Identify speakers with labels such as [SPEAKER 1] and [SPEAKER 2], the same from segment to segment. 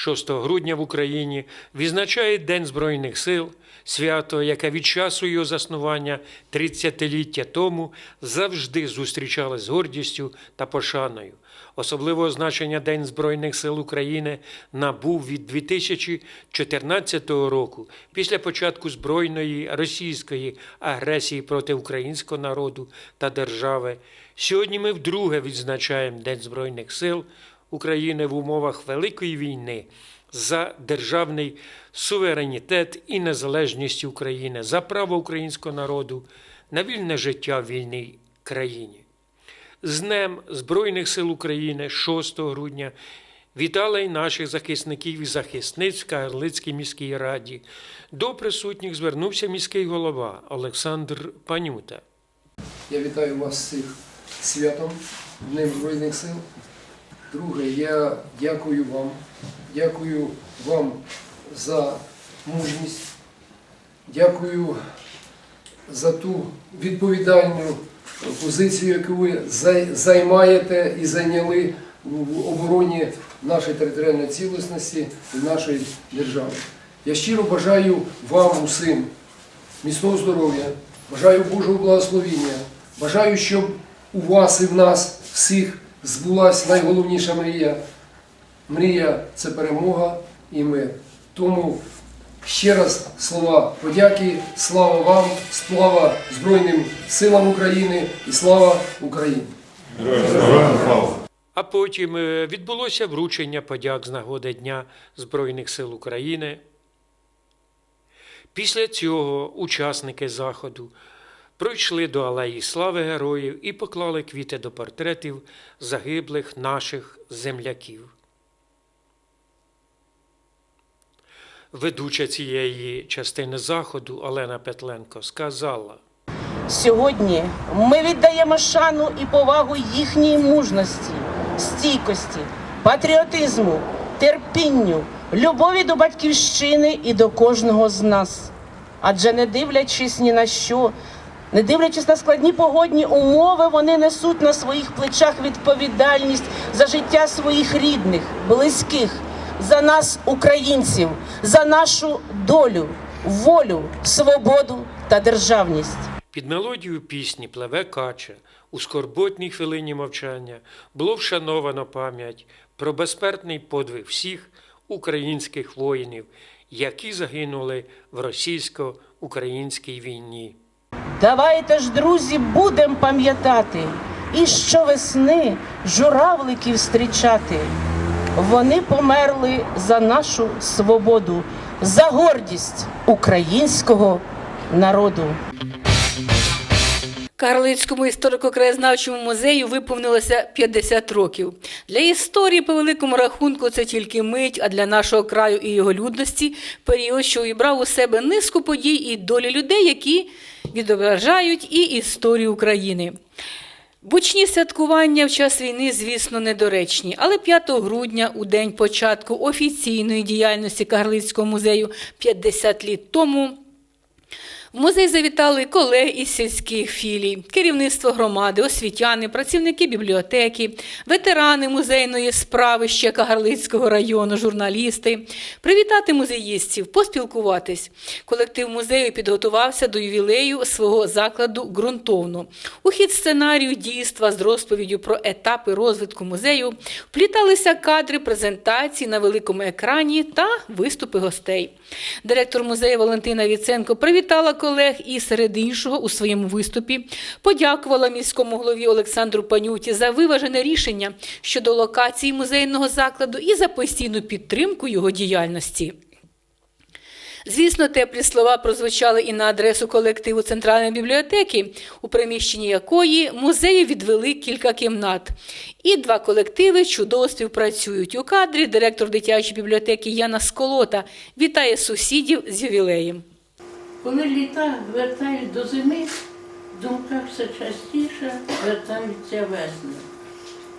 [SPEAKER 1] 6 грудня в Україні відзначає День Збройних сил, свято, яке від часу його заснування 30-ліття тому завжди зустрічали з гордістю та пошаною. Особливого значення День Збройних сил України набув від 2014 року після початку збройної російської агресії проти українського народу та держави. Сьогодні ми вдруге відзначаємо День Збройних сил України в умовах Великої війни за державний суверенітет і незалежність України, за право українського народу на вільне життя в вільній країні. З Днем Збройних сил України 6 грудня вітали й наших захисників і захисниць в Карлицькій міській раді. До присутніх звернувся міський голова Олександр Панюта.
[SPEAKER 2] Я вітаю вас всіх святом Днем Збройних сил. Друге, я дякую вам. Дякую вам за мужність. Дякую за ту відповідальну позицію, яку ви займаєте і зайняли в обороні нашої територіальної цілісності і нашої держави. Я щиро бажаю вам усім міцного здоров'я, бажаю Божого благословіння, бажаю, щоб у вас і в нас всіх збулась найголовніша мрія. Мрія це перемога і мир. Тому ще раз слова подяки, слава вам, слава Збройним силам України і слава Україні!
[SPEAKER 1] А потім е, відбулося вручення подяк з нагоди Дня Збройних сил України. Після цього учасники заходу пройшли до Алеї Слави Героїв і поклали квіти до портретів загиблих наших земляків. Ведуча цієї частини заходу Олена Петленко сказала.
[SPEAKER 3] Сьогодні ми віддаємо шану і повагу їхній мужності, стійкості, патріотизму, терпінню, любові до батьківщини і до кожного з нас. Адже не дивлячись ні на що, не дивлячись на складні погодні умови, вони несуть на своїх плечах відповідальність за життя своїх рідних, близьких, за нас, українців, за нашу долю, волю, свободу та державність.
[SPEAKER 1] Під мелодію пісні Плеве кача у скорботній хвилині мовчання було вшановано пам'ять про безсмертний подвиг всіх українських воїнів, які загинули в російсько-українській війні.
[SPEAKER 3] Давайте ж, друзі, будем пам'ятати і щовесни журавликів зустрічати. Вони померли за нашу свободу, за гордість українського народу.
[SPEAKER 4] Карлицькому історико-краєзнавчому музею виповнилося 50 років. Для історії, по великому рахунку, це тільки мить, а для нашого краю і його людності період, що увібрав у себе низку подій і долі людей, які відображають і історію України. Бучні святкування в час війни, звісно, недоречні, але 5 грудня, у день початку офіційної діяльності Карлицького музею 50 літ тому, в музей завітали колеги із сільських філій, керівництво громади, освітяни, працівники бібліотеки, ветерани музейної справи ще Кагарлицького району, журналісти, привітати музеїстів, поспілкуватись. Колектив музею підготувався до ювілею свого закладу ґрунтовно. У хід сценарію дійства з розповіддю про етапи розвитку музею впліталися кадри презентації на великому екрані та виступи гостей. Директор музею Валентина Віценко привітала колег і серед іншого у своєму виступі подякувала міському голові Олександру Панюті за виважене рішення щодо локації музейного закладу і за постійну підтримку його діяльності. Звісно, теплі слова прозвучали і на адресу колективу Центральної бібліотеки, у приміщенні якої музею відвели кілька кімнат. І два колективи чудово співпрацюють. У кадрі директор дитячої бібліотеки Яна Сколота вітає сусідів з ювілеєм.
[SPEAKER 5] Коли літа вертають до зими, в думках все частіше вертаються весни.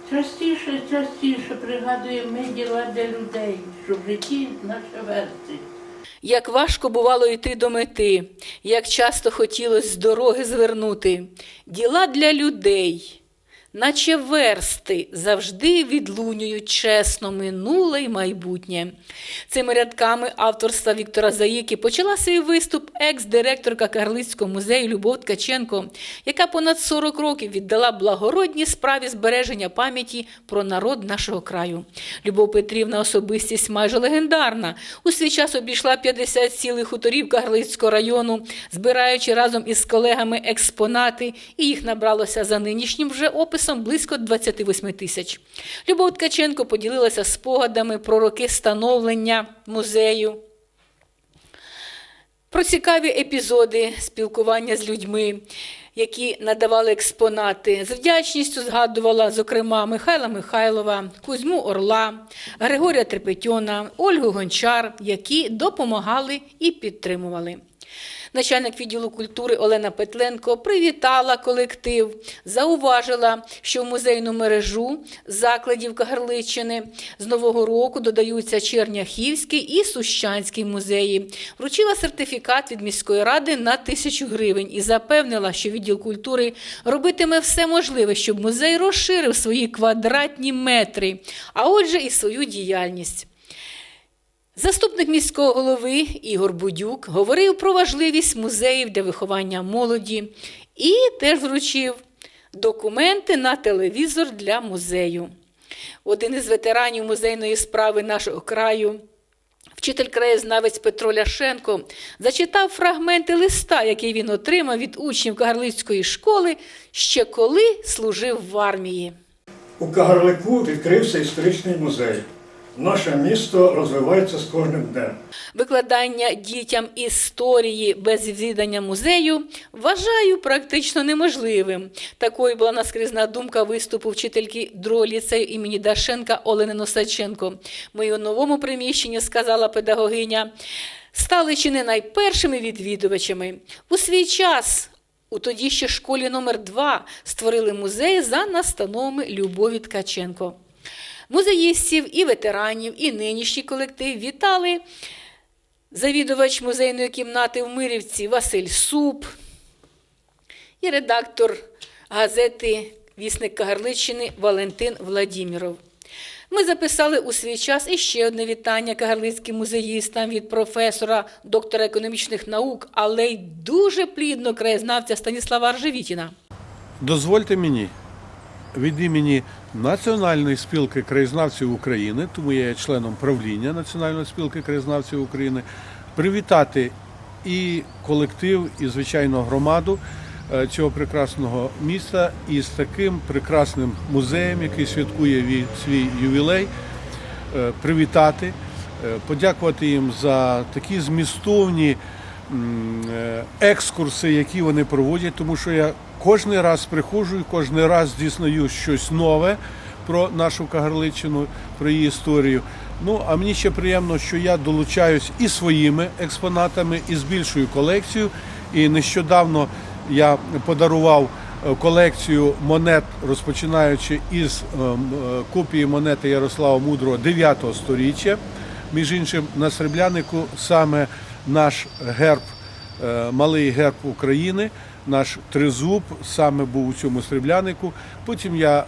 [SPEAKER 5] Частіше, частіше пригадуємо ми діла для людей, що в житті наше верти.
[SPEAKER 4] Як важко бувало йти до мети, як часто хотілося з дороги звернути. Діла для людей. Наче версти, завжди відлунюють чесно минуле й майбутнє. Цими рядками авторства Віктора Заїки почала свій виступ екс-директорка Карлицького музею Любов Ткаченко, яка понад 40 років віддала благородній справі збереження пам'яті про народ нашого краю. Любов Петрівна особистість майже легендарна. У свій час обійшла 50 цілих хуторів Карлицького району, збираючи разом із колегами експонати, і їх набралося за нинішнім вже описом близько 28 тисяч. Любов Ткаченко поділилася спогадами про роки становлення музею. Про цікаві епізоди спілкування з людьми, які надавали експонати. З вдячністю згадувала, зокрема, Михайла Михайлова, Кузьму Орла, Григорія Трепетьона, Ольгу Гончар, які допомагали і підтримували. Начальник відділу культури Олена Петленко привітала колектив, зауважила, що в музейну мережу закладів Кагарличини з нового року додаються Черняхівський і Сущанський музеї. Вручила сертифікат від міської ради на тисячу гривень і запевнила, що відділ культури робитиме все можливе, щоб музей розширив свої квадратні метри, а отже, і свою діяльність. Заступник міського голови Ігор Будюк говорив про важливість музеїв для виховання молоді і теж вручив документи на телевізор для музею. Один із ветеранів музейної справи нашого краю. Вчитель краєзнавець Петро Ляшенко зачитав фрагменти листа, який він отримав від учнів Кагарлицької школи ще коли служив в армії.
[SPEAKER 6] У Кагарлику відкрився історичний музей. Наше місто розвивається з кожним днем.
[SPEAKER 4] Викладання дітям історії без відвідання музею вважаю практично неможливим. Такою була наскрізна думка виступу вчительки другого ліцею імені Дашенка Олени Носаченко. Ми у новому приміщенні, сказала педагогиня, стали чи не найпершими відвідувачами. У свій час у тоді ще школі номер 2 створили музей за настановами Любові Ткаченко. Музеїстів і ветеранів, і нинішній колектив вітали завідувач музейної кімнати в Мирівці Василь Суп і редактор газети Вісник Кагарличчини Валентин Владіміров. Ми записали у свій час іще одне вітання кагарлицьким музеїстам від професора, доктора економічних наук, але й дуже плідно краєзнавця Станіслава Ржевітіна.
[SPEAKER 7] Дозвольте мені від імені Національної спілки краєзнавців України, тому я є членом правління Національної спілки краєзнавців України, привітати і колектив, і звичайно громаду е, цього прекрасного міста із таким прекрасним музеєм, який святкує ві- свій ювілей. е, Привітати, е, подякувати їм за такі змістовні екскурси, які вони проводять, тому що я кожен раз приходжу і кожен раз дізнаю щось нове про нашу Кагарличину, про її історію. Ну, а мені ще приємно, що я долучаюсь і своїми експонатами, і збільшую колекцію. І нещодавно я подарував е, колекцію монет, розпочинаючи із е, е, копії монети Ярослава Мудрого 9 сторіччя. Між іншим, на Среблянику саме наш герб, е, малий герб України, наш тризуб саме був у цьому сріблянику. Потім я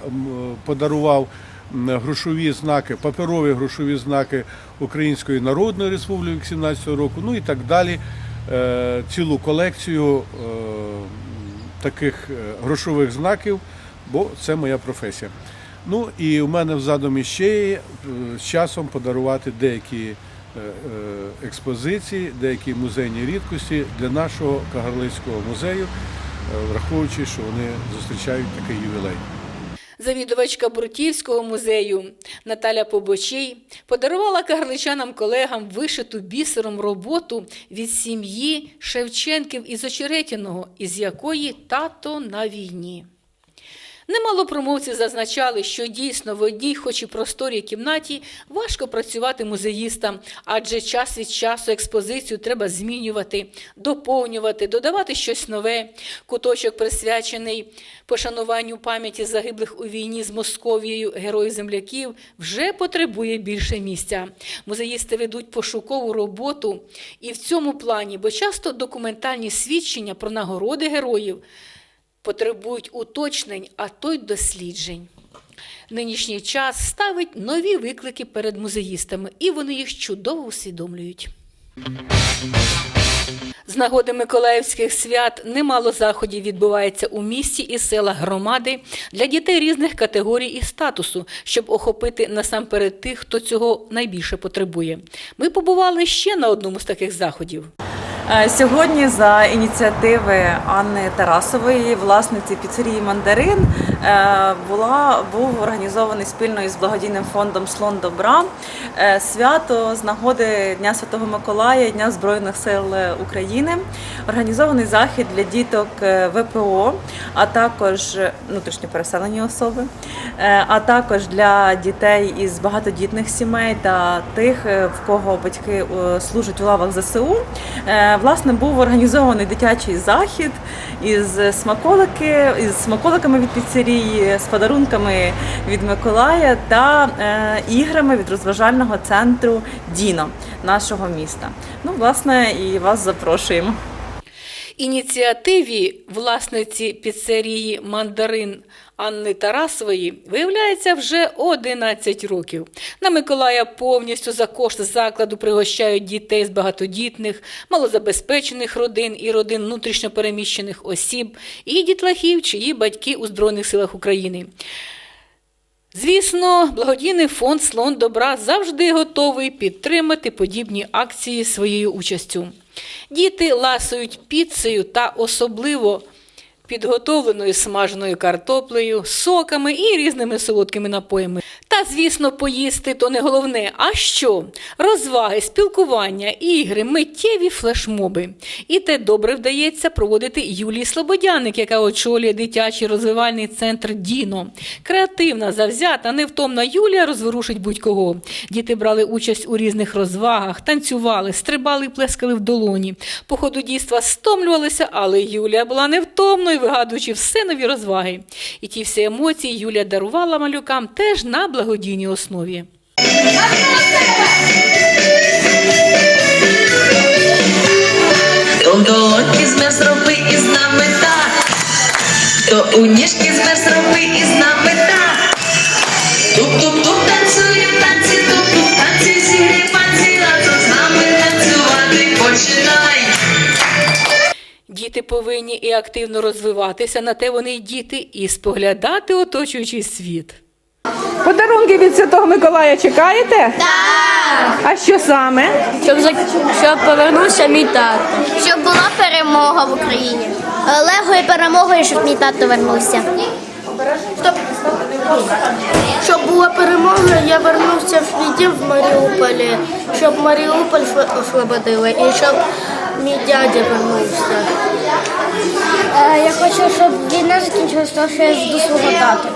[SPEAKER 7] подарував грошові знаки, паперові грошові знаки Української Народної Республіки 17-го року, ну і так далі. Е, Цілу колекцію е, таких грошових знаків, бо це моя професія. Ну і у мене в задумі ще є з часом подарувати деякі експозиції, деякі музейні рідкості для нашого Кагарлицького музею, е, враховуючи, що вони зустрічають такий ювілей.
[SPEAKER 4] Завідувачка Брутівського музею Наталя Побочій подарувала кагарличанам колегам вишиту бісером роботу від сім'ї Шевченків із Очеретіного, із якої тато на війні. Немало промовців зазначали, що дійсно в одній, хоч і просторій кімнаті, важко працювати музеїстам, адже час від часу експозицію треба змінювати, доповнювати, додавати щось нове. Куточок присвячений пошануванню пам'яті загиблих у війні з Московією героїв-земляків, вже потребує більше місця. Музеїсти ведуть пошукову роботу і в цьому плані, бо часто документальні свідчення про нагороди героїв потребують уточнень, а то й досліджень. Нинішній час ставить нові виклики перед музеїстами, і вони їх чудово усвідомлюють. З нагоди Миколаївських свят немало заходів відбувається у місті і селах громади для дітей різних категорій і статусу, щоб охопити насамперед тих, хто цього найбільше потребує. Ми побували ще на одному з таких заходів.
[SPEAKER 8] Е, Сьогодні за ініціативи Анни Тарасової, власниці піцерії Мандарин, е, була був організований спільно із благодійним фондом Слон Добра е, свято з нагоди Дня Святого Миколая, Дня Збройних сил України. Організований захід для діток ВПО, а також внутрішньо переселені особи, а також для дітей із багатодітних сімей та тих, в кого батьки служать у лавах ЗСУ. Власне, був організований дитячий захід із смаколики, із смаколиками від піцерії, з подарунками від Миколая та е, іграми від розважального центру Діно нашого міста. Ну, власне, і вас запрошуємо.
[SPEAKER 4] Ініціативі власниці піцерії Мандарин Анни Тарасової виявляється вже 11 років. На Миколая повністю за кошт закладу пригощають дітей з багатодітних, малозабезпечених родин і родин внутрішньопереміщених осіб, і дітлахів, чиї батьки у Збройних силах України. Звісно, благодійний фонд Слон Добра завжди готовий підтримати подібні акції своєю участю. Діти ласують піцею та особливо підготовленою смаженою картоплею, соками і різними солодкими напоями. Та, звісно, поїсти то не головне. А що? Розваги, спілкування, ігри, миттєві флешмоби. І те добре вдається проводити Юлії Слободяник, яка очолює дитячий розвивальний центр Діно. Креативна, завзята, невтомна Юлія розворушить будь-кого. Діти брали участь у різних розвагах, танцювали, стрибали плескали в долоні. По ходу дійства стомлювалися, але Юлія була невтомною, вигадуючи все нові розваги. І ті всі емоції Юлія дарувала малюкам теж на благодійній основі.
[SPEAKER 9] То роби і з нами так, то у ніжки змерз роби і з нами так. Туп-туп-туп танцюємо танці, туп-туп танці, сірі панці, разом з нами танцювати починай.
[SPEAKER 4] Діти повинні і активно розвиватися, на те вони й діти, і споглядати оточуючий світ.
[SPEAKER 10] Подарунки від Святого Миколая чекаєте? Так. А що саме?
[SPEAKER 11] щоб, за- щоб повернувся мій тато. Щоб була перемога в Україні. Лего і перемога, щоб мій тато вернувся. Щоб, щоб була перемога, я вернувся в відділ в Маріуполі, щоб Маріуполь освободили і щоб мій дядя вернувся. Я хочу, щоб війна закінчилася, тому що я жду свого тату.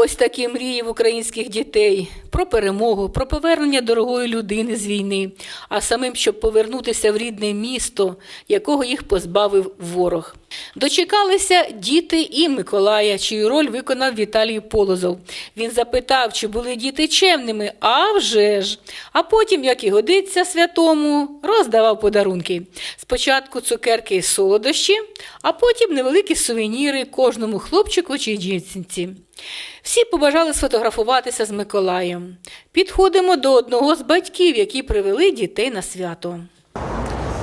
[SPEAKER 4] Ось такі мрії в українських дітей про перемогу, про повернення дорогої людини з війни, а самим, щоб повернутися в рідне місто, якого їх позбавив ворог. Дочекалися діти і Миколая, чию роль виконав Віталій Полозов. Він запитав, чи були діти чемними, а вже ж. А потім, як і годиться святому, роздавав подарунки. Спочатку цукерки і солодощі, а потім невеликі сувеніри кожному хлопчику чи дівчинці. Всі побажали сфотографуватися з Миколаєм. Підходимо до одного з батьків, які привели дітей на свято.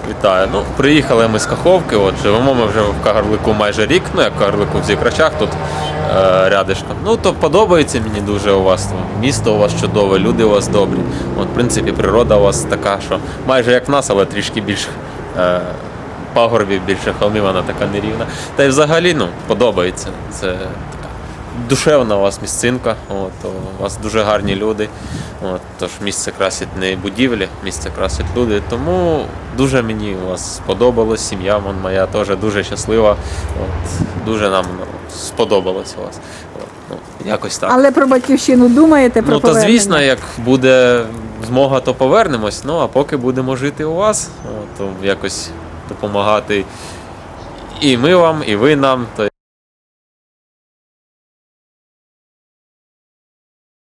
[SPEAKER 12] Вітаю. Ну, приїхали ми з Каховки. От живемо ми вже в Кагарлику майже рік. Ну як Кагарлику в Зікрачах тут е, рядишком. Ну то подобається мені дуже у вас. Місто у вас чудове, люди у вас добрі. От, в принципі, природа у вас така, що майже як в нас, але трішки більш е, пагорбів, більше холмів, вона така нерівна. Та й взагалі ну, подобається. Це душевна у вас місцинка. От, у вас дуже гарні люди. От, тож місце красить не будівлі, місце красить люди. Тому дуже мені у вас сподобалось. Сім'я моя теж дуже щаслива. От, дуже нам сподобалось у вас. От, ну, якось так.
[SPEAKER 10] Але про батьківщину думаєте про
[SPEAKER 12] ну, та звісно, як буде змога, то повернемось. Ну а поки будемо жити у вас, от, то якось допомагати і ми вам, і ви нам. То